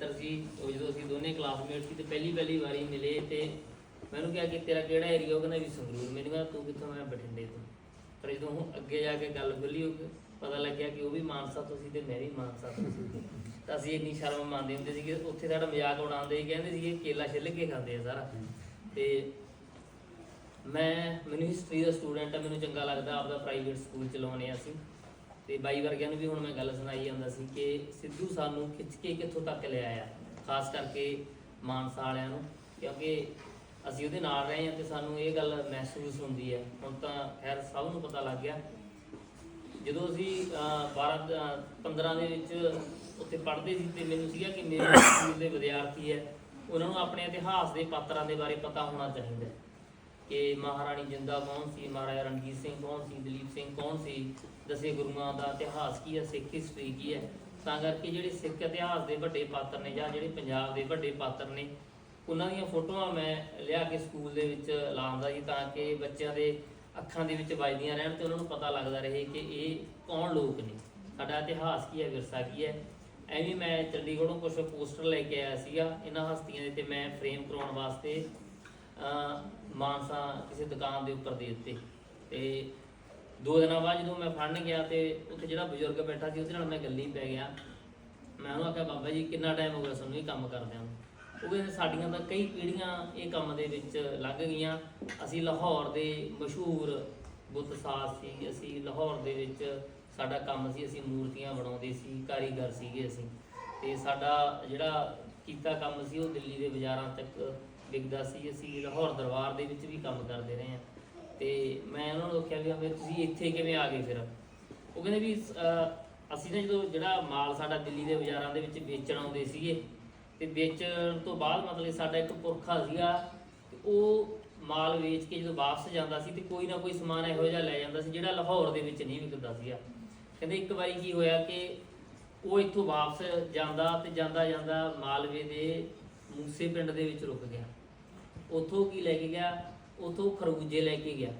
Sir ਜੀ ਉਹ ਜਦੋਂ ਅਸੀਂ ਦੋਨੇ ਕਲਾਸਮੇਟ ਸੀ ਤੇ ਪਹਿਲੀ ਪਹਿਲੀ ਵਾਰੀ ਮਿਲੇ ਤੇ ਮੈਨੂੰ ਕਿਹਾ ਕਿ ਤੇਰਾ ਕਿਹੜਾ ਏਰੀਆ ਉਹ ਕਹਿੰਦਾ ਵੀ ਸੰਗਰੂਰ। ਮੈਨੂੰ ਕਿਹਾ ਤੂੰ ਕਿੱਥੋਂ ਮੈਂ ਬਠਿੰਡੇ ਤੋਂ? ਪਰ ਜਦੋਂ ਹੁਣ ਅੱਗੇ ਜਾ ਕੇ ਗੱਲ ਖੁੱਲੀ ਉਹ ਪਤਾ ਲੱਗਿਆ ਕਿ ਉਹ ਵੀ ਮਾਨਸਾ ਤੋਂ ਸੀ ਤੇ ਮੈਂ ਵੀ ਮਾਨਸਾ ਤੋਂ ਸੀ। ਤਾਂ ਅਸੀਂ ਇੰਨੀ ਸ਼ਰਮ ਮੰਨਦੇ ਹੁੰਦੇ ਸੀਗੇ। ਉੱਥੇ ਸਾਡਾ ਮਜ਼ਾਕ ਉਡਾਉਂਦੇ ਸੀ, ਕਹਿੰਦੇ ਸੀਗੇ, ਕੇਲਾ ਛਿੱਲ ਕੇ ਖਾਂਦੇ ਆ ਸਾਰਾ। ਤੇ ਮੈਂ, ਮੈਨੂੰ ਹਿਸਟਰੀ ਦਾ ਸਟੂਡੈਂਟ ਆ, ਮੈਨੂੰ ਚੰਗਾ ਲੱਗਦਾ, ਆਪਦਾ ਪ੍ਰਾਈਵੇਟ ਸਕੂਲ ਚਲਾਉਣੇ ਆ ਅਸੀਂ। ਤੇ ਬਾਈ ਵਰਗਿਆਂ ਨੂੰ ਵੀ ਹੁਣ ਮੈਂ ਗੱਲ ਸੁਣਾਈ ਜਾਂਦਾ ਸੀ ਕਿ ਸਿੱਧੂ ਸਾਨੂੰ ਖਿੱਚ ਕੇ ਕਿੱਥੋਂ ਤੱਕ ਲਿਆਇਆ ਖਾਸ ਕਰਕੇ ਮਾਨਸਾ ਵਾਲਿਆਂ ਨੂੰ ਕਿਉਂਕਿ ਅਸੀਂ ਉਹਦੇ ਨਾਲ ਰਹੇ ਹਾਂ ਤੇ ਸਾਨੂੰ ਇਹ ਗੱਲ ਮਹਿਸੂਸ ਹੁੰਦੀ ਹੈ। ਹੁਣ ਤਾਂ ਖੈਰ ਸਭ ਨੂੰ ਪਤਾ ਲੱਗ ਗਿਆ। ਜਦੋਂ ਅਸੀਂ ਅਹ, 12 15 ਦੇ ਵਿੱਚ ਉੱਥੇ ਪੜ੍ਹਦੇ ਸੀ ਤੇ ਮੈਨੂੰ ਸੀਗਾ ਕਿ ਮੇਰੇ ਸਕੂਲ ਦੇ ਵਿਦਿਆਰਥੀ ਹੈ ਉਹਨਾਂ ਨੂੰ ਆਪਣੇ ਇਤਿਹਾਸ ਦੇ ਪਾਤਰਾਂ ਦੇ ਬਾਰੇ ਪਤਾ ਹੋਣਾ ਚਾਹੀਦਾ ਕਿ ਮਹਾਰਾਣੀ ਜਿੰਦਾ ਕੌਣ ਸੀ? ਮਹਾਰਾਜਾ ਰਣਜੀਤ ਸਿੰਘ ਕੌਣ ਸੀ? ਦਲੀਪ ਸਿੰਘ ਕੌਣ ਸੀ? ਦਸੇ ਗੁਰੂਆਂ ਦਾ ਇਤਿਹਾਸ ਕੀ ਹੈ? ਸਿੱਖ ਹਿਸਟਰੀ ਕੀ ਹੈ? ਤਾਂ ਕਰਕੇ ਜਿਹੜੇ ਸਿੱਖ ਇਤਿਹਾਸ ਦੇ ਵੱਡੇ ਪਾਤਰ ਨੇ ਜਾਂ ਜਿਹੜੇ ਪੰਜਾਬ ਦੇ ਵੱਡੇ ਪਾਤਰ ਨੇ, ਉਹਨਾਂ ਦੀਆਂ ਫੋਟੋਆਂ ਮੈਂ ਲਿਆ ਕੇ ਸਕੂਲ ਦੇ ਵਿੱਚ ਲਾਉਂਦਾ ਜੀ ਤਾਂ ਕਿ ਬੱਚਿਆਂ ਦੇ ਅੱਖਾਂ ਦੇ ਵਿੱਚ ਵੱਜਦੀਆਂ ਰਹਿਣ ਤੇ ਉਹਨਾਂ ਨੂੰ ਪਤਾ ਲੱਗਦਾ ਰਹੇ ਕਿ ਇਹ ਕੌਣ ਲੋਕ ਨੇ? ਸਾਡਾ ਇਤਿਹਾਸ ਕੀ ਹੈ? ਵਿਰਸਾ ਕੀ ਹੈ? ਐਵੇਂ ਮੈਂ ਚੰਡੀਗੜ੍ਹੋਂ ਕੁਝ ਪੋਸਟਰ ਲੈ ਕੇ ਆਇਆ ਸੀਗਾ। ਇਹਨਾਂ ਹਸਤੀਆਂ ਦੇ ਤੇ ਮੈਂ ਫਰੇਮ ਕਰਾਉਣ ਵਾਸਤੇ ਮਾਨਸਾ ਕਿਸੇ ਦੁਕਾਨ ਦੇ ਉੱਪਰ ਦੇ ਦਿੱਤੇ ਤੇ ਦੋ ਦਿਨਾਂ ਬਾਅਦ ਜਦੋਂ ਮੈਂ ਫੜਨ ਗਿਆ ਤੇ ਉੱਥੇ ਜਿਹੜਾ ਬਜ਼ੁਰਗ ਬੈਠਾ ਸੀ, ਉਹਦੇ ਨਾਲ ਮੈਂ ਗੱਲੀ ਪੈ ਗਿਆ। ਮੈਂ ਉਹਨੂੰ ਆਖਿਆ, ਬਾਬਾ ਜੀ, ਕਿੰਨਾ ਟਾਈਮ ਹੋ ਗਿਆ ਸਾਨੂੰ ਇਹ ਕੰਮ ਕਰਦਿਆਂ ਨੂੰ? ਉਹ ਕਹਿੰਦੇ, ਸਾਡੀਆਂ ਤਾਂ ਕਈ ਪੀੜ੍ਹੀਆਂ ਇਹ ਕੰਮ ਦੇ ਵਿੱਚ ਲੰਘ ਗਈਆਂ। ਅਸੀਂ ਲਾਹੌਰ ਦੇ ਮਸ਼ਹੂਰ ਬੁੱਤ ਸਾਜ਼ ਸੀ, ਅਸੀਂ ਲਾਹੌਰ ਦੇ ਵਿੱਚ ਸਾਡਾ ਕੰਮ ਸੀ, ਅਸੀਂ ਮੂਰਤੀਆਂ ਬਣਾਉਂਦੇ ਸੀ, ਕਾਰੀਗਰ ਸੀਗੇ ਅਸੀਂ। ਤੇ ਸਾਡਾ ਜਿਹੜਾ ਕੀਤਾ ਕੰਮ ਸੀ, ਉਹ ਦਿੱਲੀ ਦੇ ਬਾਜ਼ਾਰਾਂ ਤੱਕ ਵਿਕਦਾ ਸੀ ਅਸੀਂ ਲਾਹੌਰ ਦਰਬਾਰ ਦੇ ਵਿੱਚ ਵੀ ਕੰਮ ਕਰਦੇ ਰਹੇ ਹਾਂ। ਤੇ ਮੈਂ ਉਹਨਾਂ ਨੂੰ ਆਖਿਆ ਵੀ ਹਮੇ ਤੁਸੀਂ ਇੱਥੇ ਕਿਵੇਂ ਆ ਗਏ ਫਿਰ? ਉਹ ਕਹਿੰਦੇ ਵੀ ਅਹ, ਅਸੀਂ ਨਾ ਜਦੋਂ ਜਿਹੜਾ ਮਾਲ ਸਾਡਾ ਦਿੱਲੀ ਦੇ ਬਾਜ਼ਾਰਾਂ ਦੇ ਵਿੱਚ ਵੇਚਣ ਆਉਂਦੇ ਸੀਗੇ ਤੇ ਵੇਚਣ ਤੋਂ ਬਾਅਦ ਮਤਲਬ ਸਾਡਾ ਇੱਕ ਪੁਰਖਾ ਸੀਗਾ ਤੇ ਉਹ ਮਾਲ ਵੇਚ ਕੇ ਜਦੋਂ ਵਾਪਸ ਜਾਂਦਾ ਸੀ ਤੇ ਕੋਈ ਨਾ ਕੋਈ ਸਮਾਨ ਇਹੋ ਜਿਹਾ ਲੈ ਜਾਂਦਾ ਸੀ ਜਿਹੜਾ ਲਾਹੌਰ ਦੇ ਵਿੱਚ ਨਹੀਂ ਵਿਕਦਾ ਸੀਗਾ। ਕਹਿੰਦੇ ਇੱਕ ਵਾਰੀ ਕੀ ਹੋਇਆ ਕਿ ਉਹ ਇੱਥੋਂ ਵਾਪਸ ਜਾਂਦਾ ਤੇ ਜਾਂਦਾ ਜਾਂਦਾ ਮਾਲਵੇ ਦੇ ਮੂਸੇ ਪਿੰਡ ਦੇ ਵਿੱਚ ਰੁਕ ਗਿਆ। ਉੱਥੋਂ ਕੀ ਲੈ ਕੇ ਗਿਆ? ਉੱਥੋਂ ਖਰਬੂਜੇ ਲੈ ਕੇ ਗਿਆ।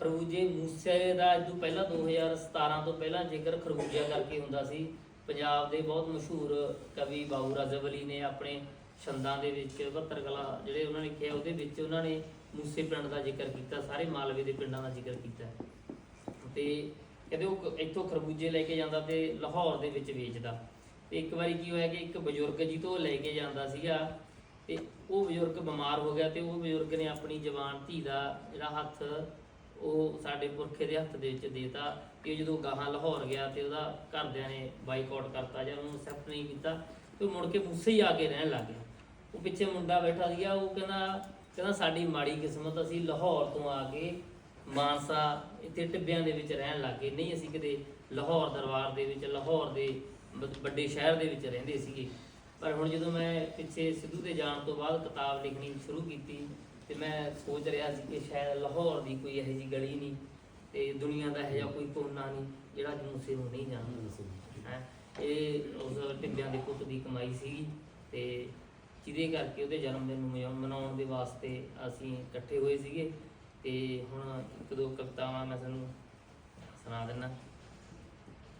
ਖਰਬੂਜੇ ਮੂਸੇ ਦਾ ਜੋ ਪਹਿਲਾਂ 2017 ਤੋਂ ਪਹਿਲਾਂ ਜ਼ਿਕਰ ਖਰਬੂਜਾ ਕਰਕੇ ਹੁੰਦਾ ਸੀ, ਪੰਜਾਬ ਦੇ ਬਹੁਤ ਮਸ਼ਹੂਰ ਕਵੀ ਬਾਬੂ ਰਾਜਬ ਅਲੀ ਨੇ ਆਪਣੇ ਛੰਦਾਂ ਦੇ ਵਿੱਚ 72 ਕਲਾ ਜਿਹੜੇ ਉਹਨਾਂ ਨੇ ਕਿਹਾ ਉਹਦੇ ਵਿੱਚ ਉਹਨਾਂ ਨੇ ਮੂਸੇ ਪਿੰਡ ਦਾ ਜ਼ਿਕਰ ਕੀਤਾ, ਸਾਰੇ ਮਾਲਵੇ ਦੇ ਪਿੰਡਾਂ ਦਾ ਜ਼ਿਕਰ ਕੀਤਾ। ਤੇ ਕਹਿੰਦੇ ਉਹ ਇੱਥੋਂ ਖਰਬੂਜੇ ਲੈ ਕੇ ਜਾਂਦਾ ਤੇ ਲਾਹੌਰ ਦੇ ਵਿੱਚ ਵੇਚਦਾ। ਤੇ ਇੱਕ ਵਾਰੀ ਕੀ ਹੋਇਆ ਕਿ ਇੱਕ ਬਜ਼ੁਰਗ ਜੀ ਤੋਂ ਲੈ ਕੇ ਜਾਂਦਾ ਸੀਗਾ ਤੇ ਉਹ ਬਜ਼ੁਰਗ ਬਿਮਾਰ ਹੋ ਗਿਆ ਤੇ ਉਹ ਬਜ਼ੁਰਗ ਨੇ ਆਪਣੀ ਜਵਾਨ ਧੀ ਦਾ ਜਿਹੜਾ ਹੱਥ, ਉਹ ਸਾਡੇ ਪੁਰਖੇ ਦੇ ਹੱਥ ਦੇ ਵਿੱਚ ਦੇਤਾ ਤੇ ਜਦੋਂ ਗਾਹਾਂ ਲਾਹੌਰ ਗਿਆ ਤੇ ਉਹਦਾ ਘਰਦਿਆਂ ਨੇ ਬਾਈਕਾਟ ਕਰਤਾ ਜਾਂ ਉਹਨੂੰ ਐਕਸੈਪਟ ਨਹੀਂ ਕੀਤਾ ਤੇ ਉਹ ਮੁੜ ਕੇ ਮੂਸੇ ਹੀ ਆ ਕੇ ਰਹਿਣ ਲੱਗ ਗਿਆ। ਉਹ ਪਿੱਛੇ ਮੁੰਡਾ ਬੈਠਾ ਸੀਗਾ, ਉਹ ਕਹਿੰਦਾ ਕਹਿੰਦਾ ਸਾਡੀ ਮਾੜੀ ਕਿਸਮਤ ਅਸੀਂ ਲਾਹੌਰ ਤੋਂ ਆ ਕੇ ਮਾਨਸਾ ਇੱਥੇ ਟਿੱਬਿਆਂ ਦੇ ਵਿੱਚ ਰਹਿਣ ਲੱਗ ਗਏ। ਨਹੀਂ ਅਸੀਂ ਕਿਤੇ ਲਾਹੌਰ ਦਰਬਾਰ ਦੇ ਵਿੱਚ, ਲਾਹੌਰ ਦੇ ਵੱਡੇ ਸ਼ਹਿਰ ਦੇ ਵਿੱਚ ਰਹਿੰਦੇ ਸੀਗੇ। ਪਰ ਹੁਣ ਜਦੋਂ ਮੈਂ ਪਿੱਛੇ ਸਿੱਧੂ ਦੇ ਜਾਣ ਤੋਂ ਬਾਅਦ ਕਿਤਾਬ ਲਿਖਣੀ ਸ਼ੁਰੂ ਕੀਤੀ ਤੇ ਮੈਂ ਸੋਚ ਰਿਹਾ ਸੀ ਕਿ ਸ਼ਾਇਦ ਲਾਹੌਰ ਦੀ ਕੋਈ ਇਹੋ ਜਿਹੀ ਗਲੀ ਨਹੀਂ ਤੇ ਦੁਨੀਆ ਦਾ ਇਹੋ ਜਿਹਾ ਕੋਈ ਕੋਨਾ ਨਹੀਂ ਜਿਹੜਾ ਮੂਸੇ ਨੂੰ ਨਹੀਂ ਜਾਣਦਾ। ਹੈ? ਇਹ ਉਸ ਟਿੱਬਿਆਂ ਦੇ ਪੁੱਤ ਦੀ ਕਮਾਈ ਸੀਗੀ ਤੇ ਜਿਹਦੇ ਕਰਕੇ ਉਹਦੇ ਜਨਮ ਦਿਨ ਨੂੰ ਮਨਾਉਣ ਦੇ ਵਾਸਤੇ ਅਸੀਂ ਇਕੱਠੇ ਹੋਏ ਸੀਗੇ ਤੇ ਹੁਣ ਇੱਕ ਦੋ ਕਵਿਤਾਵਾਂ ਮੈਂ ਤੁਹਾਨੂੰ ਸੁਣਾ ਦਿੰਦਾ।